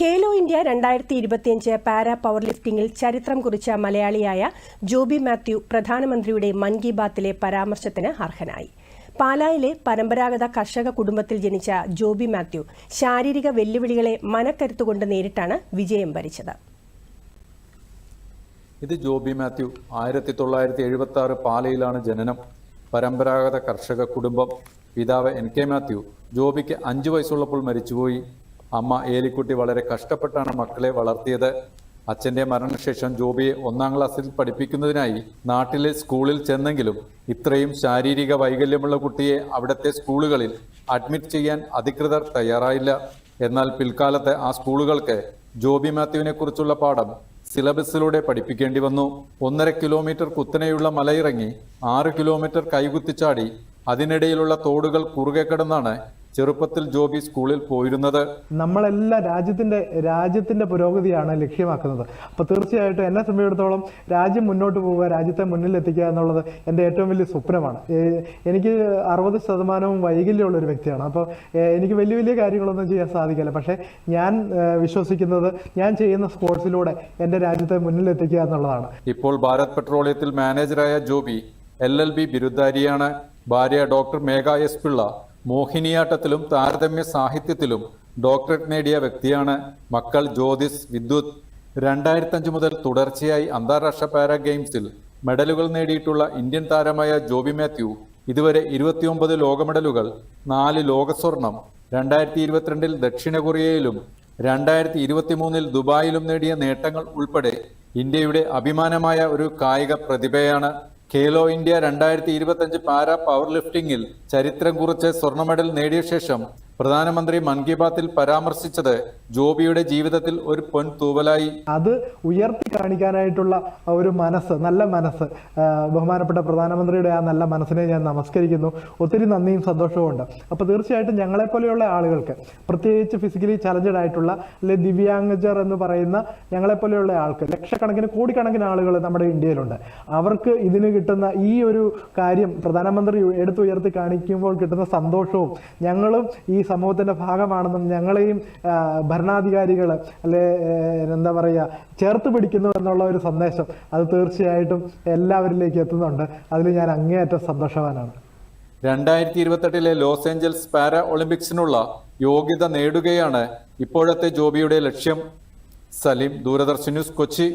Khelo India രണ്ടായിരത്തി ഇരുപത്തിയഞ്ച് para power ലിഫ്റ്റിംഗിൽ ചരിത്രം കുറിച്ച മലയാളിയായ ജോബി മാത്യു പ്രധാനമന്ത്രിയുടെ മൻ കി ബാത്തിലെ പരാമർശത്തിന് അർഹനായി. പാലായിലെ പരമ്പരാഗത കർഷക കുടുംബത്തിൽ ജനിച്ച ജോബി മാത്യു ശാരീരിക വെല്ലുവിളികളെ മനക്കരുത്തുകൊണ്ട് നേരിട്ടാണ് വിജയം വരിച്ചത് ഇത് ജോബി മാത്യു ആയിരത്തി തൊള്ളായിരത്തി എഴുപത്തി ആറ് പാലയിലാണ് ജനനം. പരമ്പരാഗത കർഷക കുടുംബം. പിതാവ് എൻ കെ മാത്യു ജോബിക്ക് അഞ്ചു വയസ്സുള്ളപ്പോൾ മരിച്ചുപോയി. അമ്മ ഏലിക്കുട്ടി വളരെ കഷ്ടപ്പെട്ടാണ് മക്കളെ വളർത്തിയത്. അച്ഛന്റെ മരണശേഷം ജോബിയെ ഒന്നാം ക്ലാസ്സിൽ പഠിപ്പിക്കുന്നതിനായി നാട്ടിലെ സ്കൂളിൽ ചെന്നെങ്കിലും ഇത്രയും ശാരീരിക വൈകല്യമുള്ള കുട്ടിയെ അവിടുത്തെ സ്കൂളുകളിൽ അഡ്മിറ്റ് ചെയ്യാൻ അധികൃതർ തയ്യാറായില്ല. എന്നാൽ പിൽക്കാലത്ത് ആ സ്കൂളുകൾക്ക് ജോബി മാത്യുവിനെ കുറിച്ചുള്ള പാഠം സിലബസിലൂടെ പഠിപ്പിക്കേണ്ടി വന്നു. ഒന്നര കിലോമീറ്റർ കുത്തനെയുള്ള മലയിറങ്ങി ആറ് കിലോമീറ്റർ കൈകുത്തിച്ചാടി അതിനിടയിലുള്ള തോടുകൾ കുറുകെ കിടന്നാണ് ചെറുപ്പത്തിൽ ജോബി സ്കൂളിൽ പോയിരുന്നത് നമ്മളെല്ലാം രാജ്യത്തിന്റെ രാജ്യത്തിന്റെ പുരോഗതിയാണ് ലക്ഷ്യമാക്കുന്നത്. അപ്പൊ തീർച്ചയായിട്ടും എന്നെ സംബന്ധിച്ചിടത്തോളം രാജ്യം മുന്നോട്ട് പോവുക രാജ്യത്തെ മുന്നിൽ എത്തിക്കുക എന്നുള്ളത് എന്റെ ഏറ്റവും വലിയ സ്വപ്നമാണ്. എനിക്ക് അറുപത് ശതമാനവും വൈകല്യമുള്ള ഒരു വ്യക്തിയാണ്. അപ്പോൾ എനിക്ക് വലിയ വലിയ കാര്യങ്ങളൊന്നും ചെയ്യാൻ സാധിക്കില്ല. പക്ഷേ ഞാൻ വിശ്വസിക്കുന്നത് ഞാൻ ചെയ്യുന്ന സ്പോർട്സിലൂടെ എന്റെ രാജ്യത്തെ മുന്നിൽ എത്തിക്കുക എന്നുള്ളതാണ്. ഇപ്പോൾ ഭാരത് പെട്രോളിയത്തിൽ മാനേജറായ ജോബി എൽ എൽ ബി ബിരുദധാരിയാണ്. ഭാര്യ ഡോക്ടർ മേഘ എസ് പിള്ള. മോഹിനിയാട്ടത്തിലും താരതമ്യ സാഹിത്യത്തിലും ഡോക്ടറേറ്റ് നേടിയ വ്യക്തിയാണ് മക്കൾ ജ്യോതിസ് വിദ്യുത്. രണ്ടായിരത്തഞ്ച് മുതൽ തുടർച്ചയായി അന്താരാഷ്ട്ര പാരാ ഗെയിംസിൽ മെഡലുകൾ നേടിയിട്ടുള്ള ഇന്ത്യൻ താരമായ ജോബി മാത്യു. ഇതുവരെ ഇരുപത്തിയൊമ്പത് ലോക മെഡലുകൾ നാല് ലോക സ്വർണം രണ്ടായിരത്തി ഇരുപത്തിരണ്ടിൽ ദക്ഷിണ കൊറിയയിലും രണ്ടായിരത്തി ഇരുപത്തിമൂന്നിൽ ദുബായിലും നേടിയ നേട്ടങ്ങൾ ഉൾപ്പെടെ ഇന്ത്യയുടെ അഭിമാനമായ ഒരു കായിക പ്രതിഭയാണ് ഖേലോ ഇന്ത്യ രണ്ടായിരത്തി ഇരുപത്തിയഞ്ച് പാരാ പവർ ലിഫ്റ്റിംഗിൽ ചരിത്രം കുറിച്ച് സ്വർണ മെഡൽ നേടിയ ശേഷം പ്രധാനമന്ത്രി മൻ കി ബാത്തിൽ പരാമർശിച്ചത് ജോബിയുടെ ജീവിതത്തിൽ ഒരു പൊൻ തൂവലായി അത് ഉയർത്തി കാണിക്കാനായിട്ടുള്ള ഒരു മനസ്സ് നല്ല മനസ്സ്. ബഹുമാനപ്പെട്ട പ്രധാനമന്ത്രിയുടെ ആ നല്ല മനസ്സിനെ ഞാൻ നമസ്കരിക്കുന്നു. ഒത്തിരി നന്ദിയും സന്തോഷവും ഉണ്ട്. അപ്പോൾ തീർച്ചയായിട്ടും ഞങ്ങളെപ്പോലെയുള്ള ആളുകൾക്ക് പ്രത്യേകിച്ച് ഫിസിക്കലി ചലഞ്ചഡ് ആയിട്ടുള്ള അല്ലെ ദിവ്യാംഗജർ എന്ന് പറയുന്ന ഞങ്ങളെപ്പോലെയുള്ള ആൾക്ക് ലക്ഷക്കണക്കിന് കോടിക്കണക്കിന് ആളുകൾ നമ്മുടെ ഇന്ത്യയിലുണ്ട്. അവർക്ക് ഇതിന് കിട്ടുന്ന ഈ ഒരു കാര്യം പ്രധാനമന്ത്രി എടുത്തുയർത്തി കാണിക്കുമ്പോൾ കിട്ടുന്ന സന്തോഷവും ഞങ്ങളും ഈ സമൂഹത്തിന്റെ ഭാഗമാണെന്നും ഞങ്ങളെയും ഭരണാധികാരികൾ അല്ലെ എന്താ പറയുക ചേർത്ത് പിടിക്കുന്നു എന്നുള്ള ഒരു സന്ദേശം അത് തീർച്ചയായിട്ടും എല്ലാവരിലേക്ക് എത്തുന്നുണ്ട്. അതിൽ ഞാൻ അങ്ങേയറ്റം സന്തോഷവാനാണ്. രണ്ടായിരത്തി ഇരുപത്തെട്ടിലെ ലോസ് ഏഞ്ചൽസ് പാര ഒളിമ്പിക്സിനുള്ള യോഗ്യത നേടുകയാണ് ഇപ്പോഴത്തെ ജോബിയുടെ ലക്ഷ്യം. സലീം ദൂരദർശൻ ന്യൂസ് കൊച്ചി.